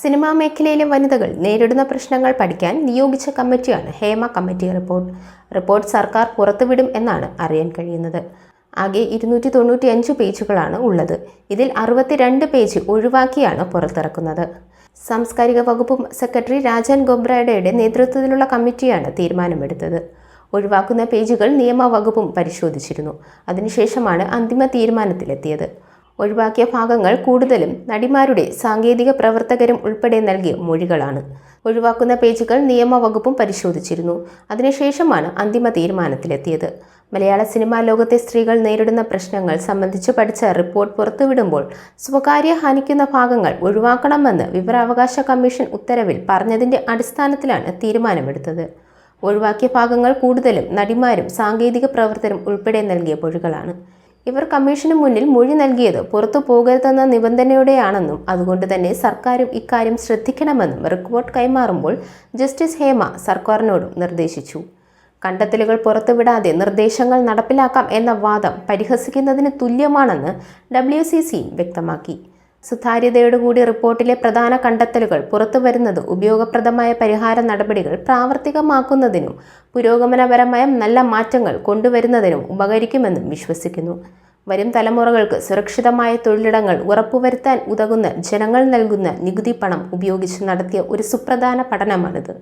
Cinema മേഖലയിലെ വനിതകൾ നേരിടുന്ന പ്രശ്നങ്ങൾ പഠിക്കാൻ നിയോഗിച്ച കമ്മിറ്റിയാണ് ഹേമ കമ്മിറ്റി റിപ്പോർട്ട്. റിപ്പോർട്ട് സർക്കാർ പുറത്തുവിടും എന്നാണ് അറിയാൻ കഴിയുന്നത്. ആകെ ഇരുന്നൂറ്റി തൊണ്ണൂറ്റി അഞ്ച് പേജുകളാണ് ഉള്ളത്. ഇതിൽ അറുപത്തിരണ്ട് പേജ് ഒഴിവാക്കിയാണ് പുറത്തിറക്കുന്നത്. സാംസ്കാരിക വകുപ്പ് സെക്രട്ടറി രാജൻ ഗൊബ്രാഡയുടെ നേതൃത്വത്തിലുള്ള കമ്മിറ്റിയാണ് തീരുമാനമെടുത്തത്. ഒഴിവാക്കുന്ന പേജുകൾ നിയമവകുപ്പും പരിശോധിച്ചിരുന്നു. അതിനുശേഷമാണ് അന്തിമ തീരുമാനത്തിലെത്തിയത്. ഒഴിവാക്കിയ ഭാഗങ്ങൾ കൂടുതലും നടിമാരുടെ സാങ്കേതിക പ്രവർത്തകരും ഉൾപ്പെടെ നൽകിയ മൊഴികളാണ്. ഒഴിവാക്കുന്ന പേജുകൾ നിയമവകുപ്പും പരിശോധിച്ചിരുന്നു. അതിനുശേഷമാണ് അന്തിമ തീരുമാനത്തിലെത്തിയത്. മലയാള സിനിമാ ലോകത്തെ സ്ത്രീകൾ നേരിടുന്ന പ്രശ്നങ്ങൾ സംബന്ധിച്ച് പഠിച്ച റിപ്പോർട്ട് പുറത്തുവിടുമ്പോൾ സ്വകാര്യ ഹാനിക്കുന്ന ഭാഗങ്ങൾ ഒഴിവാക്കണമെന്ന് വിവരാവകാശ കമ്മീഷൻ ഉത്തരവിൽ പറഞ്ഞതിന്റെ അടിസ്ഥാനത്തിലാണ് തീരുമാനമെടുത്തത്. ഒഴിവാക്കിയ ഭാഗങ്ങൾ കൂടുതലും നടിമാരും സാങ്കേതിക പ്രവർത്തകരും ഉൾപ്പെടെ നൽകിയ മൊഴികളാണ്. ഇവർ കമ്മീഷന് മുന്നിൽ മൊഴി നൽകിയത് പുറത്തു പോകരുതെന്ന നിബന്ധനയോടെയാണെന്നും അതുകൊണ്ട് തന്നെ സർക്കാരും ഇക്കാര്യം ശ്രദ്ധിക്കണമെന്നും റിപ്പോർട്ട് കൈമാറുമ്പോൾ ജസ്റ്റിസ് ഹേമ സർക്കാരിനോടും നിർദ്ദേശിച്ചു. കണ്ടെത്തലുകൾ പുറത്തുവിടാതെ നിർദ്ദേശങ്ങൾ നടപ്പിലാക്കാം എന്ന വാദം പരിഹസിക്കുന്നതിന് തുല്യമാണെന്ന് ഡബ്ല്യു വ്യക്തമാക്കി. സുതാര്യതയോടുകൂടി റിപ്പോർട്ടിലെ പ്രധാന കണ്ടെത്തലുകൾ പുറത്തുവരുന്നത് ഉപയോഗപ്രദമായ പരിഹാര നടപടികൾ പ്രാവർത്തികമാക്കുന്നതിനും പുരോഗമനപരമായ നല്ല മാറ്റങ്ങൾ കൊണ്ടുവരുന്നതിനും ഉപകരിക്കുമെന്നും വിശ്വസിക്കുന്നു. വരും തലമുറകൾക്ക് സുരക്ഷിതമായ തൊഴിലിടങ്ങൾ ഉറപ്പുവരുത്താൻ ഉതകുന്ന ജനങ്ങൾ നൽകുന്ന നികുതി പണം ഉപയോഗിച്ച് നടത്തിയ ഒരു സുപ്രധാന പഠനമാണിത്.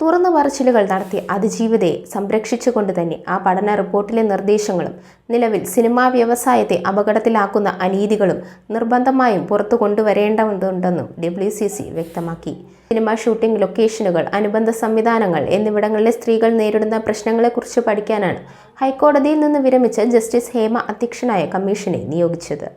തുറന്നു പറച്ചിലുകൾ നടത്തി അതിജീവിതയെ സംരക്ഷിച്ചുകൊണ്ട് തന്നെ ആ പഠന റിപ്പോർട്ടിലെ നിർദ്ദേശങ്ങളും നിലവിൽ സിനിമാ വ്യവസായത്തെ അപകടത്തിലാക്കുന്ന അനീതികളും നിർബന്ധമായും പുറത്തു കൊണ്ടുവരേണ്ടതുണ്ടെന്നും ഡബ്ല്യു സി സി വ്യക്തമാക്കി. സിനിമാ ഷൂട്ടിംഗ് ലൊക്കേഷനുകൾ അനുബന്ധ സംവിധാനങ്ങൾ എന്നിവിടങ്ങളിലെ സ്ത്രീകൾ നേരിടുന്ന പ്രശ്നങ്ങളെക്കുറിച്ച് പഠിക്കാനാണ് ഹൈക്കോടതിയിൽ നിന്ന് വിരമിച്ച ജസ്റ്റിസ് ഹേമ അധ്യക്ഷനായ കമ്മീഷനെ നിയോഗിച്ചത്.